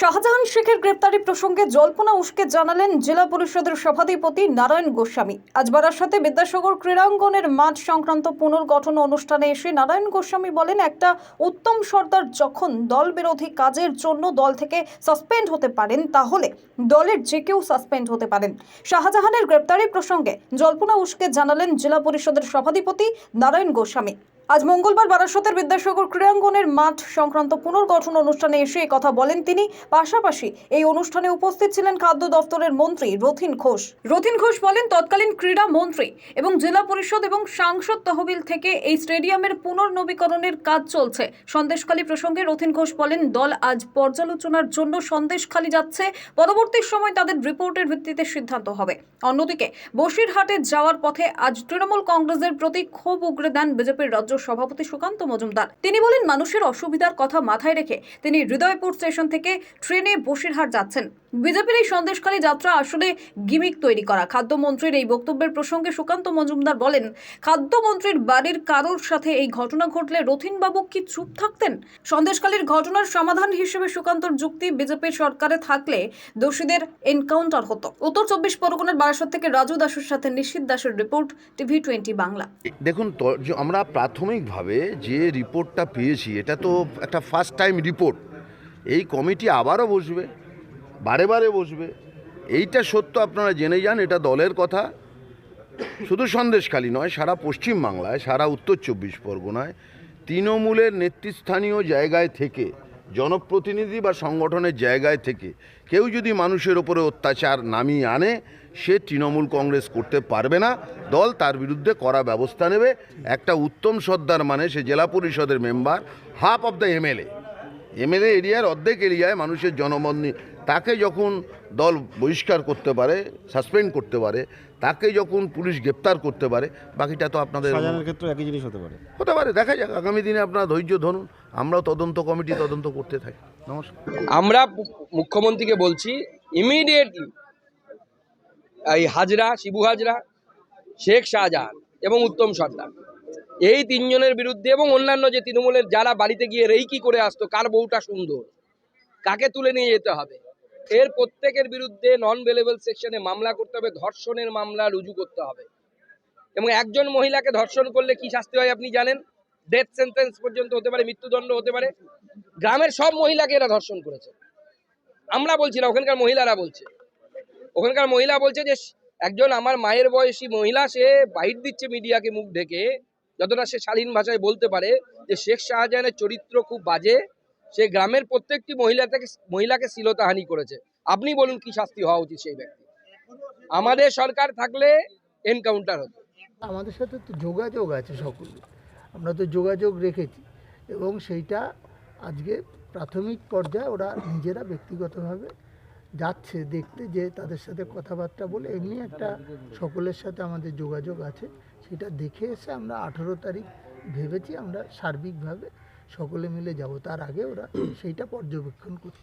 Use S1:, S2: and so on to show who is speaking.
S1: শাহজাহান শেখের গ্রেপ্তারি প্রসঙ্গে জল্পনা উস্কে জানালেন জেলা পরিষদের সভাধিপতি নারায়ণ গোস্বামী। আজ বারাসাতে বিদ্যাসাগর ক্রীড়াঙ্গনের মাঠ সংক্রান্ত পুনর্গঠন অনুষ্ঠানে এসে নারায়ণ গোস্বামী বলেন, একটা উত্তম সর্দার যখন দল বিরোধী কাজের জন্য দল থেকে সাসপেন্ড হতে পারেন, তাহলে দলের যে কেউ সাসপেন্ড হতে পারেন। শাহজাহানের গ্রেপ্তারি প্রসঙ্গে জল্পনা উস্কে জানালেন জেলা পরিষদের সভাধিপতি নারায়ণ গোস্বামী। আজ মঙ্গলবার বারাসতের বিদ্যাসাগর ক্রীড়াঙ্গনের মাঠ সংক্রান্ত পুনর্গঠন অনুষ্ঠানে এসে কথা বলেন তিনি। পাশাপাশি এই অনুষ্ঠানে উপস্থিত ছিলেন খাদ্য দফতরের মন্ত্রী রথিন ঘোষ। রথিন ঘোষ বলেন, তৎকালীন ক্রীড়া মন্ত্রী এবং জেলা পরিষদ এবং সাংসদ তহবিল থেকে এই স্টেডিয়ামের পুনর্নবীকরণের কাজ চলছে। সন্দেশখালী প্রসঙ্গে রথিন ঘোষ বলেন, দল আজ পর্যালোচনার জন্য সন্দেশখালী যাচ্ছে। পরবর্তী সময় তাদের রিপোর্টের ভিত্তিতে সিদ্ধান্ত হবে। অন্যদিকে বসিরহাটে যাওয়ার পথে আজ তৃণমূল কংগ্রেসের প্রতি ক্ষোভ উগরে দেন বিজেপির রাজ্য সভাপতি সুকান্ত মজুমদার। তিনি বলেন, মানুষের অসুবিধার কথা মাথায় রেখে তিনি হৃদয়পুর স্টেশন থেকে ট্রেনে বসিরহাট যাচ্ছেন। বিজেপির এই সন্দেশখালী যাত্রা আসলে গিমিক তৈরি করা। খাদ্যমন্ত্রীর এই বক্তব্যের প্রসঙ্গে সুকান্ত মজুমদার বলেন, খাদ্যমন্ত্রীর বাড়ির কারোর সাথে এই ঘটনা ঘটলে রথিনবাবু কি চুপ থাকতেন? সন্দেশখালীর ঘটনার সমাধান হিসেবে সুকান্তর যুক্তি বিজেপির সরকারে থাকলে দোষীদের এনকাউন্টার হতো। উত্তর চব্বিশ পরগনার বারাসত থেকে রাজু দাসের সাথে নিশীত দাসের রিপোর্ট, টিভি টোয়েন্টি বাংলা।
S2: দেখুন আমরা প্রাথমিকভাবে যে রিপোর্টটা পেয়েছি, এটা তো একটা ফার্স্ট টাইম রিপোর্ট এই কমিটি আবারও বসবে, বারে বারে বসবে। এইটা সত্য আপনারা জেনে যান, এটা দলের কথা। শুধু সন্দেশখালী নয়, সারা পশ্চিমবাংলায়, সারা উত্তর চব্বিশ পরগনায় তৃণমূলের নেতৃস্থানীয় জায়গায় থেকে জনপ্রতিনিধি বা সংগঠনের জায়গায় থেকে কেউ যদি মানুষের ওপরে অত্যাচার নামিয়ে আনে, সে তৃণমূল কংগ্রেস করতে পারবে না। দল তার বিরুদ্ধে করা ব্যবস্থা নেবে। একটা উত্তম সর্দার মানে সে জেলা পরিষদের member half of the MLA MLA এরিয়ার অর্ধেক এরিয়ায় মানুষের জনমত তাকে যখন দল বহিষ্কার করতে পারে সাসপেন্ড করতে পারে তাকে যখন পুলিশ গ্রেপ্তার করতে পারে বাকিটা তো আপনাদের
S3: ক্ষেত্রে একই জিনিস হতে পারে।
S2: হতে পারে দেখা যাক। আগামী দিনে আপনারা ধৈর্য ধরুন আমরাও তদন্ত কমিটি তদন্ত করতে থাকি। নমস্কার।
S4: আমরা মুখ্যমন্ত্রীকে বলছি ইমিডিয়েটলি এই হাজরা শিবু হাজরা শেখ শাহজাহান এবং উত্তম সর্দার এই তিনজনের বিরুদ্ধে এবং অন্যান্য যে তৃণমূলের যারা বাড়িতে গিয়ে রেইকি করে আসতো কার বউটা সুন্দর কাকে তুলে নিয়ে যেতে হবে? এর প্রত্যেকের বিরুদ্ধে নন ভেলেবল সেকশনে মামলা করতে হবে, ধর্ষণের মামলা রুজু করতে হবে। এবং একজন মহিলাকে ধর্ষণ করলে কি শাস্তি হয় আপনি জানেন? ডেথ সেন্টেন্স পর্যন্ত হতে পারে, মৃত্যুদণ্ড হতে পারে। গ্রামের সব মহিলাকে এরা ধর্ষণ করেছে। আমরা বলছি না, ওখানকার মহিলারা বলছে। ওখানকার মহিলা বলছে যে, একজন আমার মায়ের বয়সী মহিলা, সে বাইট দিচ্ছে মিডিয়াকে মুখ ঢেকে, যতটা সে শালীন ভাষায় বলতে পারে যে, শেখ শাহজাহানের চরিত্র খুব বাজে সে গ্রামের প্রত্যেকটি মহিলা থেকে মহিলাকে শ্লীলতাহানি করেছে। আপনি বলুন কি শাস্তি হওয়া উচিত সেই ব্যক্তি? আমাদের সরকার থাকলে এনকাউন্টার হতো।
S5: আমাদের সাথে তো যোগাযোগ আছে সকল। আমরা তো যোগাযোগ রেখেছি। এবং সেইটা আজকে প্রাথমিক পর্যায়ে ওরা নিজেরা ব্যক্তিগতভাবে যাচ্ছে দেখতে যে তাদের সাথে কথাবার্তা বলে এমনি একটা সকলের সাথে আমাদের যোগাযোগ আছে। সেটা দেখে এসে আমরা আঠেরো তারিখ ভেবেছি আমরা সার্বিকভাবে সকলে মিলে যাব। তার আগে ওরা সেইটা পর্যবেক্ষণ করতে